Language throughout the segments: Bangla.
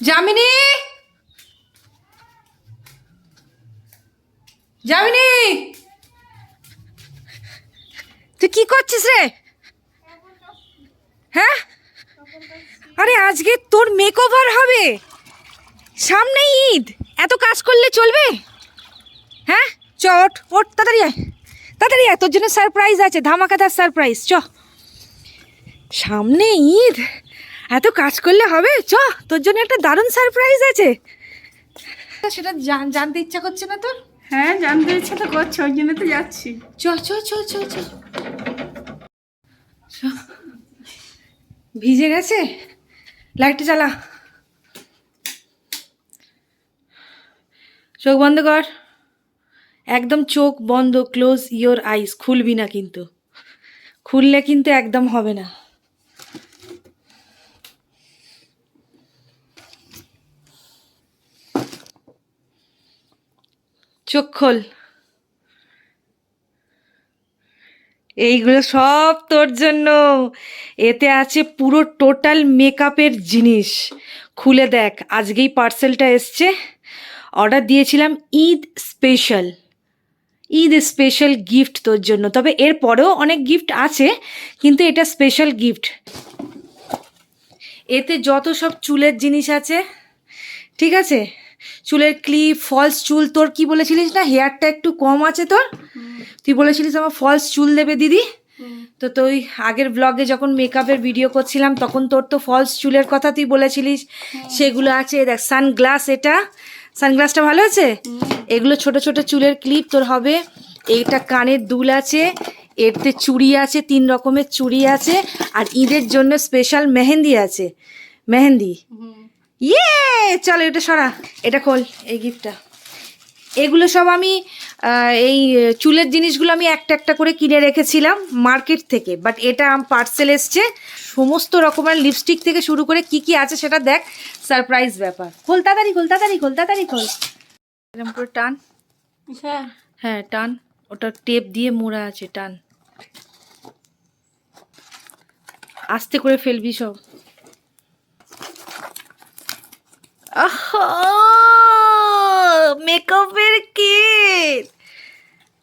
যামিনী? যামিনী? তুই কি করছিস রে? হ্যাঁ? আরে আজকে তোর মেকওভার হবে। সামনে ঈদ। এত কাজ করলে চলবে? হ্যাঁ? চ ওঠ ওঠ তাড়াতাড়ি আয়। তাড়াতাড়ি আয়, তোর জন্য সারপ্রাইজ আছে, ধামাকাদার সারপ্রাইজ চ। সামনে ঈদ? এত কাজ করলে হবে? চ তোর জন্য একটা দারুণ সারপ্রাইজ আছে। সেটা জান- জানতে ইচ্ছা করছে না তোর? হ্যাঁ জানতে ইচ্ছা তো করছে ওই জন্য তো যাচ্ছি। চ চ চ চ চ চ। ভিজে গেছে? লাইটটা চালা চোখ বন্ধ কর। একদম চোখ বন্ধ ক্লোজ ইয়োর আইস খুলবি না কিন্তু। খুললে কিন্তু একদম হবে না। চোখ এইগুলো সব তোর জন্য। এতে আছে পুরো টোটাল মেকআপের জিনিস। খুলে দেখ, আজকেই পার্সেলটা এসছে। অর্ডার দিয়েছিলাম Eid special. Eid special gift তোর জন্য। তবে এর পরেও অনেক গিফট আছে, কিন্তু এটা স্পেশাল গিফট। এতে যত সব চুলের জিনিস আছে, ঠিক আছে? চুলের ক্লিপ ফলস চুল তোর কি বলেছিলিস না? হেয়ারটা একটু কম আছে তোর? তুই বলেছিলিস আমার ফলস চুল দেবে দিদি? তো তুই আগের ব্লগে যখন মেকআপের ভিডিও করছিলাম তখন তোর তো ফলস চুলের কথা তুই বলেছিলিস। সেগুলো আছে দেখ সানগ্লাস এটা। সানগ্লাসটা ভালো আছে? এগুলো ছোট ছোট চুলের ক্লিপ তোর হবে। এইটা কানের দুল আছে এতে চুড়ি আছে তিন রকমের চুড়ি আছে আর ঈদের জন্য স্পেশাল মেহেন্দি আছে। মেহেন্দি। ইয়ে চল এটা সরা। এটা খোল এই গিফটটা। এগুলো সব আমি এই চুলের জিনিসগুলো আমি একটা একটা করে কিনে রেখেছিলাম মার্কেট থেকে। বাট এটা আম পার্সেল এসছে। সমস্ত রকমের লিপস্টিক থেকে শুরু করে কি কি আছে সেটা দেখ। সারপ্রাইজ ব্যাপার। খোল তাড়াতাড়ি খোল তাড়াতাড়ি খোল তাড়াতাড়ি খোল। এরকম করে টান। হ্যাঁ। হ্যাঁ টান। ওটা টেপ দিয়ে মোড়া আছে টান। আস্তে করে ফেলবি সব। মেকআপের কিট!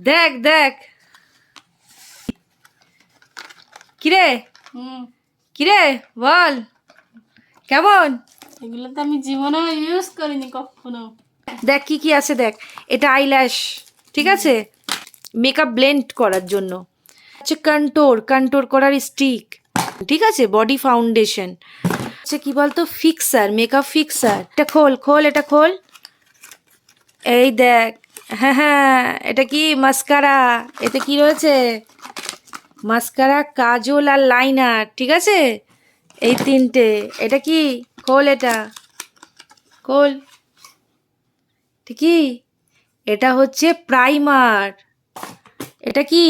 দেখ দেখ। কিরে? হুম। কিরে? বল। কেমন? এগুলো তো আমি জীবনে ইউজ করিনি কখনো। দেখ কি কি আছে দেখ। এটা আইল্যাশ ঠিক আছে? মেকআপ ব্লেন্ড করার জন্য। হচ্ছে কন্টোর কন্টোর করার স্টিক ঠিক আছে? বডি ফাউন্ডেশন আচ্ছা কি বলতো ফিক্সার মেকআপ ফিক্সার এটা খোল খোল, এটা খোল। এই দেখ হ্যাঁ হ্যাঁ এটা কি মাস্কারা এতে কি রয়েছে? মাস্কারা কাজল আর লাইনার ঠিক আছে? এই তিনটে। এটা কি? খোল এটা। খোল। ঠিকই এটা হচ্ছে প্রাইমার এটা কি?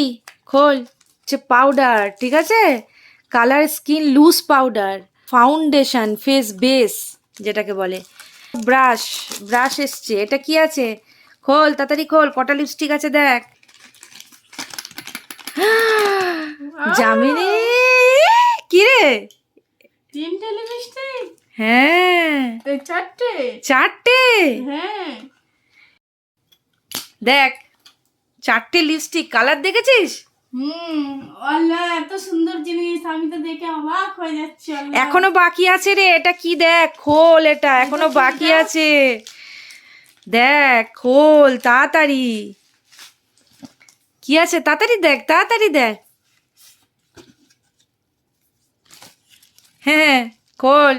খোল। হচ্ছে পাউডার ঠিক আছে? Colour skin loose powder foundation face base যেটাকে বলে। ব্রাশ ব্রাশ এসছে। এটা কি আছে? খোল তাড়াতাড়ি খোল কটা লিপস্টিক আছে দেখ। জামিনী কি রে? তিনটে লিপস্টিক হ্যাঁ। চারটে? চারটে? হ্যাঁ। দেখ চারটে লিপস্টিক কালার দেখেছিস? হুম আল্লাহ এত সুন্দর জিনিস আমি তো দেখে অবাক হয়ে যাচ্ছি এখনও বাকি আছে রে এটা কি দেখ? খোল এটা এখনও বাকি আছে। দেখ খোল তাড়াতাড়ি। কি আছে? তাড়াতাড়ি দেখ তাড়াতাড়ি দেখ। হ্যাঁ খোল।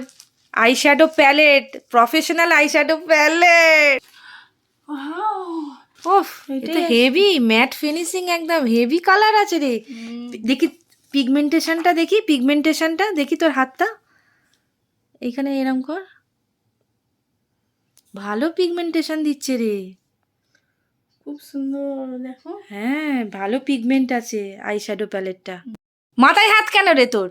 Eyeshadow palette professional eyeshadow palette! ওফ এটা হেভি ম্যাট ফিনিশিং একদম হেভি কালার আছে রে। দেখি পিগমেন্টেশনটা দেখি পিগমেন্টেশনটা দেখি তোর হাতটা। এইখানে এরম কর। ভালো পিগমেন্টেশন দিচ্ছে রে। খুব সুন্দর দেখো। হ্যাঁ ভালো পিগমেন্ট আছে আইশ্যাডো প্যালেটটা মাথায় হাত কেন রে তোর?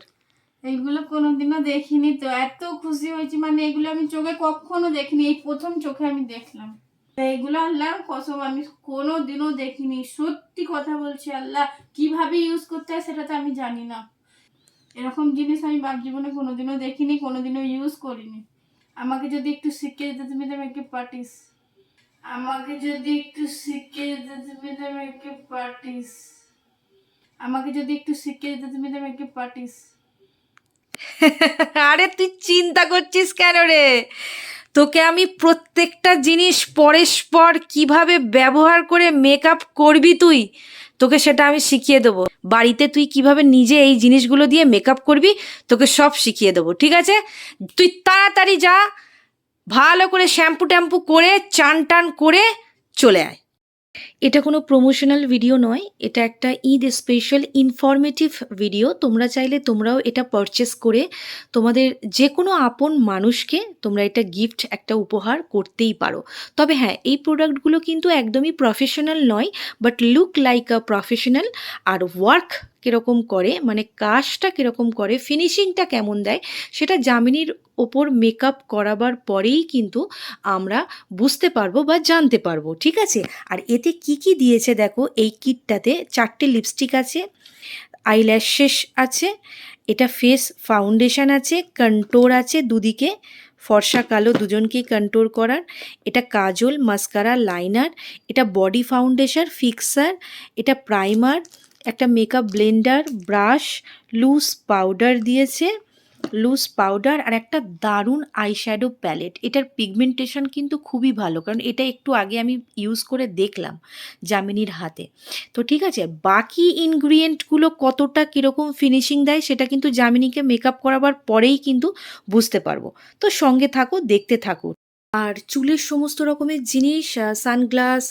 এইগুলো কোনোদিনও দেখিনি তো এত খুশি হয়েছি। মানে এগুলো আমি চোখে কখনো দেখিনি এই প্রথম চোখে আমি দেখলাম। এইগুলো আল্লাহ কসম, আমি কোনো দিনও দেখিনি। সত্যি কথা বলছি আল্লাহ, কীভাবে ইউজ করতে হয় সেটা তো আমি জানি না। এরকম জিনিস আমি বাপ জীবনে কোনোদিনও দেখিনি, কোনোদিনও ইউজ করিনি। আমাকে যদি একটু শিখিয়ে দিতে তুমি তো মেকআপ পার্টিস। আমাকে যদি একটু শিখিয়ে দিতে তুমি তো মেকআপ পার্টিস। আমাকে যদি একটু শিখিয়ে দিতে তুমি তো মেকআপ পার্টিস। আরে তুই চিন্তা করছিস কেন রে? তোকে আমি প্রত্যেকটা জিনিস পরস্পর কীভাবে ব্যবহার করে মেকআপ করবি তুই? তোকে সেটা আমি শিখিয়ে দেবো। বাড়িতে তুই কীভাবে নিজে এই জিনিসগুলো দিয়ে মেকআপ করবি, তোকে সব শিখিয়ে দেবো, ঠিক আছে? তুই তাড়াতাড়ি যা, ভালো করে শ্যাম্পু ট্যাম্পু করে চান টান করে চলে আয়। এটা কোনো প্রমোশনাল ভিডিও নয়, এটা একটা ঈদ স্পেশাল ইনফরমেটিভ ভিডিও তোমরা চাইলে তোমরাও এটা পারচেস করে তোমাদের যে কোনো আপন মানুষকে তোমরা এটা গিফট একটা উপহার করতেই পারো। তবে হ্যাঁ এই প্রোডাক্টগুলো কিন্তু একদমই প্রফেশনাল নয় but look like a professional R work কীরকম করে মানে কাজটা কীরকম করে ফিনিশিংটা কেমন দেয়, সেটা জামিনীর ওপর মেকআপ করাবার পরেই কিন্তু আমরা বুঝতে পারব বা জানতে পারব, ঠিক আছে? আর এতে কি কি দিয়েছে দেখো? এই কিটটাতে চারটে লিপস্টিক আছে আইল্যাশেস আছে, এটা ফেস ফাউন্ডেশন আছে কন্টোর আছে দুদিকে, ফর্সা কালো দুজনকেই কন্ট্রোল করার, এটা কাজল মাস্কারা লাইনার এটা বডি ফাউন্ডেশন ফিক্সার এটা প্রাইমার একটা makeup blender brush loose powder দিয়েছে। লুজ পাউডার আর একটা দারুণ আইশ্যাডো প্যালেট এটার পিগমেন্টেশন কিন্তু খুবই ভালো, কারণ এটা একটু আগে আমি ইউজ করে দেখলাম জামিনীর হাতে। তো ঠিক আছে, বাকি ইনগ্রিডিয়েন্টগুলো কতটা কীরকম ফিনিশিং দেয় সেটা কিন্তু জামিনীকে মেকআপ করাবার পরেই কিন্তু বুঝতে পারব। তো সঙ্গে থাকো, দেখতে থাকো আর চুলের সমস্ত রকমের জিনিস সানগ্লাস,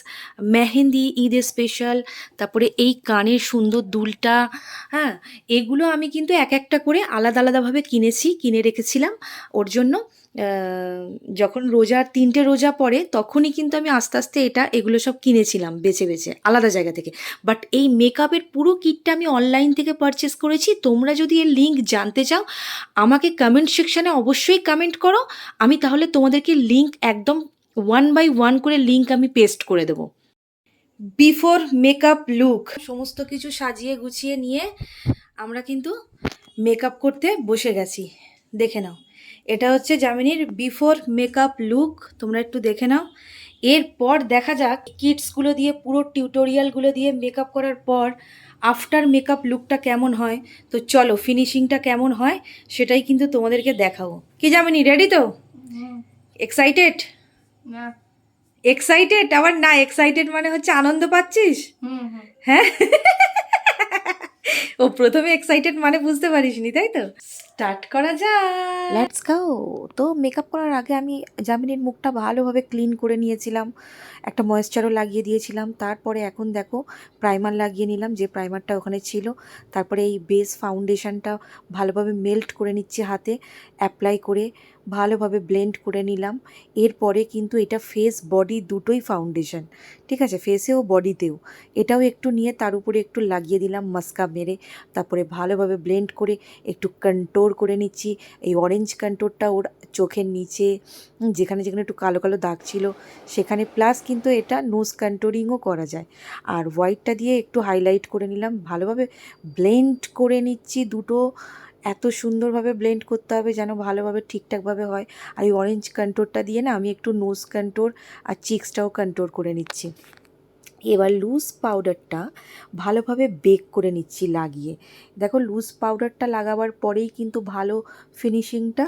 মেহেন্দি, ঈদের স্পেশাল তারপরে এই কানের সুন্দর দুলটা হ্যাঁ এগুলো আমি কিন্তু এক একটা করে আলাদা আলাদাভাবে কিনেছি, কিনে রেখেছিলাম। ওর জন্য যখন রোজা তিনটে রোজা পড়ে, তখনই কিন্তু আমি আস্তে আস্তে এটা, এগুলো সব কিনেছিলাম, বেছে বেছে, আলাদা জায়গা থেকে। বাট এই মেকআপের পুরো কিটটা আমি অনলাইন থেকে পারচেস করেছি। তোমরা যদি এর লিঙ্ক জানতে চাও, আমাকে কমেন্ট সেকশানে অবশ্যই কমেন্ট করো। আমি তাহলে তোমাদেরকে লিঙ্ক একদম ওয়ান বাই ওয়ান করে লিঙ্ক আমি পেস্ট করে দেবো। বিফোর মেকআপ লুক সমস্ত কিছু সাজিয়ে গুছিয়ে নিয়ে আমরা কিন্তু মেকআপ করতে বসে গেছি। দেখে নাও। এটা হচ্ছে জামিনীর বিফোর মেকআপ লুক তোমরা একটু দেখে নাও। এরপর দেখা যাক কিটসগুলো দিয়ে পুরো টিউটোরিয়ালগুলো দিয়ে মেকআপ করার পর আফটার মেকআপ লুকটা কেমন হয়। তো চলো ফিনিশিংটা কেমন হয় সেটাই কিন্তু তোমাদেরকে দেখাবো। কি জামিনী রেডি তো? এক্সাইটেড না। এক্সাইটেড আবার না এক্সাইটেড মানে হচ্ছে আনন্দ পাচ্ছিস? হ্যাঁ? ও প্রথমে এক্সাইটেড মানে বুঝতে পারিসনি, তাই তো? স্টার্ট করা যায় লেটস গাও তো মেকআপ করার আগে আমি জামিনীর মুখটা ভালোভাবে ক্লিন করে নিয়েছিলাম। একটা ময়েশ্চারও লাগিয়ে দিয়েছিলাম। তারপরে এখন দেখো প্রাইমার লাগিয়ে নিলাম, যে প্রাইমারটা ওখানে ছিল। তারপরে এই বেস ফাউন্ডেশনটা ভালোভাবে মেল্ট করে নিচ্ছি হাতে অ্যাপ্লাই করে ভালোভাবে ব্লেন্ড করে নিলাম। এরপরে কিন্তু এটা ফেস বডি দুটোই ফাউন্ডেশন ঠিক আছে? ফেসেও বডিতেও এটাও একটু নিয়ে তার উপরে একটু লাগিয়ে দিলাম মাস্কা মেরে। তারপরে ভালোভাবে ব্লেন্ড করে একটু কন্টোর করে নিচ্ছি। এই অরেঞ্জ কন্টোরটা ওর চোখের নিচে যেখানে যেখানে একটু কালো কালো দাগ ছিল, সেখানে প্লাস কিন্তু এটা নোজ কন্টোরিংও করা যায়। আর হোয়াইটটা দিয়ে একটু হাইলাইট করে নিলাম। ভালোভাবে ব্লেন্ড করে নিচ্ছি দুটো। এত সুন্দরভাবে ব্লেন্ড করতে হবে যেন ভালোভাবে ঠিকঠাকভাবে হয়। আর এই অরেঞ্জ কন্টোরটা দিয়ে না আমি একটু নোজ কন্টোর আর চিক্সটাও কন্টোর করে নিচ্ছি। এবার লুজ পাউডারটা ভালোভাবে বেক করে নিচ্ছি লাগিয়ে। দেখো লুজ পাউডারটা লাগাবার পরেই কিন্তু ভালো ফিনিশিংটা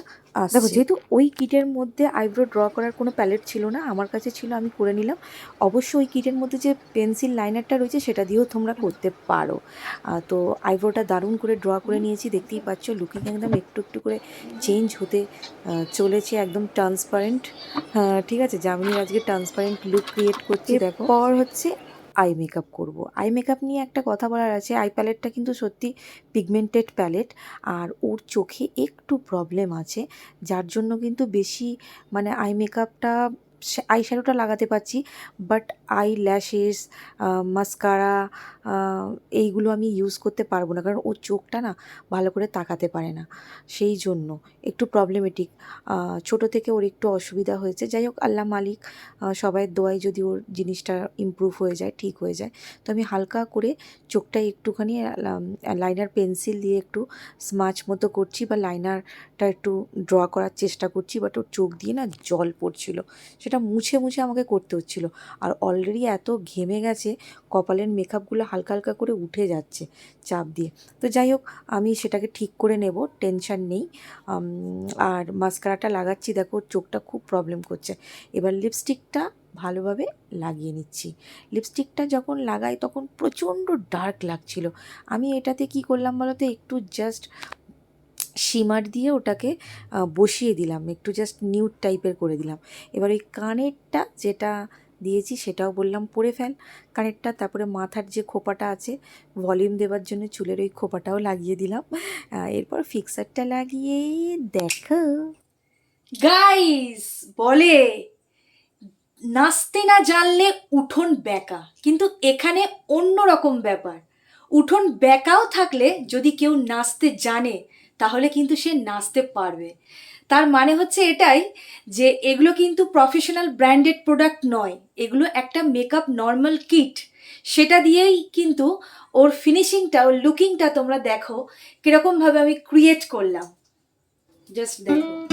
দেখো যেহেতু ওই কিটের মধ্যে আইব্রো ড্র করার কোনো প্যালেট ছিল না আমার কাছে ছিল আমি করে নিলাম। অবশ্য ওই কিটের মধ্যে যে পেন্সিল লাইনারটা রয়েছে সেটা দিয়েও তোমরা করতে পারো। তো আইব্রোটা দারুণ করে ড্র করে নিয়েছি দেখতেই পাচ্ছ লুকিং একদম একটু একটু করে চেঞ্জ হতে চলেছে একদম ট্রান্সপারেন্ট ঠিক আছে জামিনীর আজকে ট্রান্সপারেন্ট লুক ক্রিয়েট করছি দেখো। পর হচ্ছে আই মেকআপ করব। আই মেকআপ নিয়ে একটা কথা বলার আছে, আই প্যালেটটা কিন্তু সত্যি পিগমেন্টেড প্যালেট আর ওর চোখে একটু প্রবলেম আছে, যার জন্য কিন্তু বেশি মানে আই মেকআপটা আই শ্যাডোটা লাগাতে পারছি বাট আই ল্যাশেস মাস্কারা এইগুলো আমি ইউজ করতে পারব না। কারণ ওর চোখটা না ভালো করে তাকাতে পারে না। সেই জন্য একটু প্রবলেমেটিক ছোটো থেকে ওর একটু অসুবিধা হয়েছে। যাই হোক, আল্লাহ মালিক সবাইয়ের দোয়ায় যদি ওর জিনিসটা ইমপ্রুভ হয়ে যায়, ঠিক হয়ে যায়। তো আমি হালকা করে চোখটা একটুখানি লাইনার পেন্সিল দিয়ে একটু স্মাচ মতো করছি বা লাইনারটা একটু ড্র করার চেষ্টা করছি বাট ওর চোখ দিয়ে না জল পড়ছিল। সেটা মুছে মুছে আমাকে করতে হচ্ছিল। আর অলরেডি এত ঘেমে গেছে, কপালের মেকআপগুলো হালকা হালকা করে উঠে যাচ্ছে চাপ দিয়ে। তো যাই হোক, আমি সেটাকে ঠিক করে নেব টেনশন নেই। আর মাস্কারাটা লাগাচ্ছি, দেখো চোখটা খুব প্রবলেম করছে। এবার লিপস্টিকটা ভালোভাবে লাগিয়ে নিচ্ছি। লিপস্টিকটা যখন লাগাই, তখন প্রচণ্ড ডার্ক লাগছিল। আমি এটাতে কি করলাম বলো তো একটু জাস্ট শিমার দিয়ে ওটাকে বসিয়ে দিলাম। একটু জাস্ট নিউড টাইপের করে দিলাম। এবার ওই কানেরটা যেটা দিয়েছি সেটাও বললাম পরে ফেল। কানেরটা, তারপরে মাথার যে খোপাটা আছে ভলিউম দেওয়ার জন্য চুলের ওই খোপাটাও লাগিয়ে দিলাম। এরপর ফিক্সারটা লাগিয়ে দেখো। গাইস বলে, নাচতে না জানলে উঠোন বেকা কিন্তু এখানে অন্য রকম ব্যাপার। উঠোন বেকাও থাকলে যদি কেউ নাচতে জানে তাহলে কিন্তু সে নাচতে পারবে। তার মানে হচ্ছে এটাই যে এগুলো কিন্তু প্রফেশনাল ব্র্যান্ডেড প্রোডাক্ট নয়। এগুলো একটা মেকআপ নর্মাল কিট সেটা দিয়েই কিন্তু ওর ফিনিশিংটা ওর লুকিংটা তোমরা দেখো, কীরকমভাবে আমি ক্রিয়েট করলাম। জাস্ট দেখো।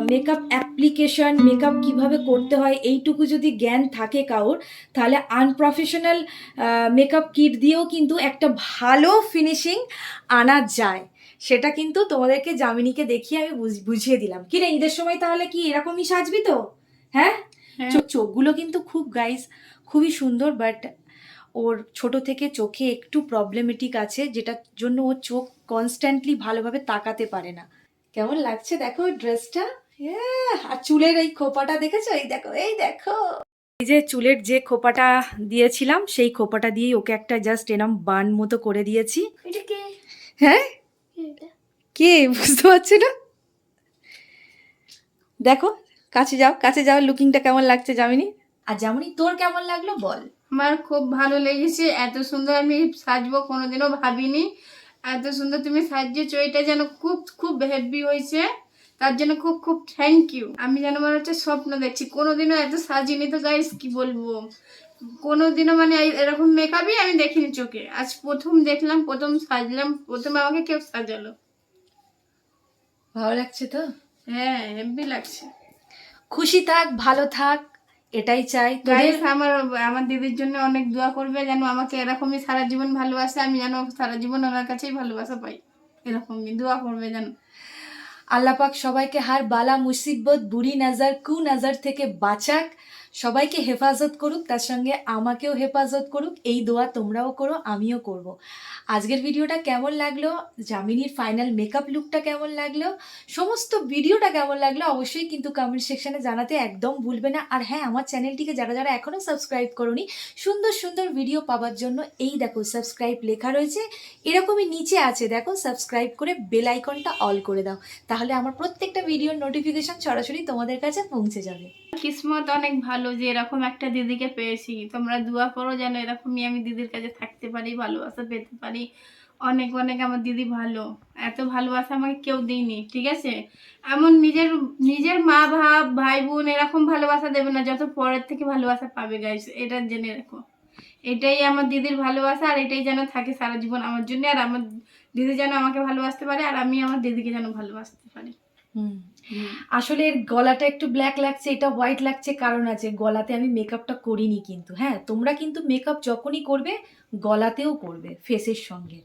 মেকআপ অ্যাপ্লিকেশন মেকআপ কীভাবে করতে হয় এইটুকু যদি জ্ঞান থাকে কারোর তাহলে আনপ্রফেশনাল মেকআপ কিট দিয়েও কিন্তু একটা ভালো ফিনিশিং আনা যায়। সেটা কিন্তু তোমাদেরকে জামিনীকে দেখিয়ে আমি বুঝ- বুঝিয়ে দিলাম। কি রে ঈদের সময় তাহলে কি এরকমই সাজবি তো? হ্যাঁ? হ্যাঁ। চোখগুলো কিন্তু খুব গাইস খুবই সুন্দর বাট ওর ছোট থেকে চোখে একটু প্রবলেমেটিক আছে যেটার জন্য ও চোখ কনস্ট্যান্টলি ভালোভাবে তাকাতে পারে না। কেমন লাগছে দেখো ড্রেসটা আর চুলের এই খোপাটা দেখেছ? এই দেখো এই দেখো। এই যে চুলের যে খোপাটা দিয়েছিলাম সেই খোপাটা দিয়েই ওকে একটা জাস্ট এরম বান মতো করে দিয়েছি। হ্যাঁ? কে? বুঝতে পারছি না। দেখো কাছে যাও কাছে যাও লুকিংটা কেমন লাগছে জামিনী আর জামিনী তোর কেমন লাগল বল? আমার খুব ভালো লেগেছে এত সুন্দর আমি সাজবো কোনোদিনও ভাবিনি। এত সুন্দর তুমি সাজিয়েছো এটা যেন খুব খুব হেভি হয়েছে। তার জন্য খুব খুব থ্যাংক ইউ আমি যেন মনে হচ্ছে স্বপ্ন দেখছি। কোনোদিনও এত সাজিনি তো গাইস কি বলব? কোনোদিনও মানে এরকম মেকআপই আমি দেখিনি চোখে। আজ প্রথম দেখলাম প্রথম সাজলাম প্রথম আমাকে কেউ সাজালো। ভালো লাগছে তো? হ্যাঁ হেভি লাগছে। খুশি থাক ভালো থাক এটাই চাই। গাইস আমার আমার দিদির জন্য অনেক দোয়া করবে যেন আমাকে এরকমই সারা জীবন ভালোবাসে। আমি যেন সারা জীবন ওনার কাছেই ভালোবাসা পাই। এরকমই দোয়া করবে যেন। আল্লাহ পাক সবাইকে হার বালা মুসিবত বুড়ি নাজার কু নাজার থেকে বাঁচাক। সবাইকে হেফাজত করুক, তার সঙ্গে আমাকেও হেফাজত করুক, এই দোয়া তোমরাও করো, আমিও করব। আজকের ভিডিওটা কেমন লাগল? জামিনীর ফাইনাল মেকআপ লুকটা কেমন লাগল? সমস্ত ভিডিওটা কেমন লাগল? অবশ্যই কিন্তু কমেন্ট সেকশনে জানাতে একদম ভুলবে না। আর হ্যাঁ আমার চ্যানেলটিকে যারা যারা এখনও সাবস্ক্রাইব করনি, সুন্দর সুন্দর ভিডিও পাওয়ার জন্য এই দেখো সাবস্ক্রাইব লেখা রয়েছে। এরকমই নিচে আছে, দেখো সাবস্ক্রাইব করে বেল আইকনটা অল করে দাও। তাহলে আমার প্রত্যেকটা ভিডিওর নোটিফিকেশন সরাসরি তোমাদের কাছে পৌঁছে যাবে। কিসমত অনেক ভালো যে এরকম একটা দিদিকে পেয়েছি। তোমরা দোয়া করো যেন এরকমই আমি দিদির কাছে থাকতে পারি, ভালোবাসা পেতে পারি। অনেক অনেক আমার দিদি ভালো। এত ভালোবাসা আমাকে কেউ দিইনি ঠিক আছে? এমন নিজের নিজের মা, ভাব, ভাই, বোন এরকম ভালোবাসা দেবে না, যত পরের থেকে ভালোবাসা পাবে গাইস এটা জেনে রাখো। এটাই আমার দিদির ভালোবাসা, আর এটাই যেন থাকে সারা জীবন আমার জন্য, আর আমার দিদি যেন আমাকে ভালোবাসতে পারে, আর আমি আমার দিদিকে যেন ভালোবাসতে পারি। আসলে এর গলাটা একটু ব্ল্যাক লাগছে, এটা হোয়াইট লাগছে, কারণ আছে গলাতে আমি মেকআপটা করিনি কিন্তু হ্যাঁ? তোমরা কিন্তু মেকআপ যখনই করবে, গলাতেও করবে ফেসের সঙ্গে।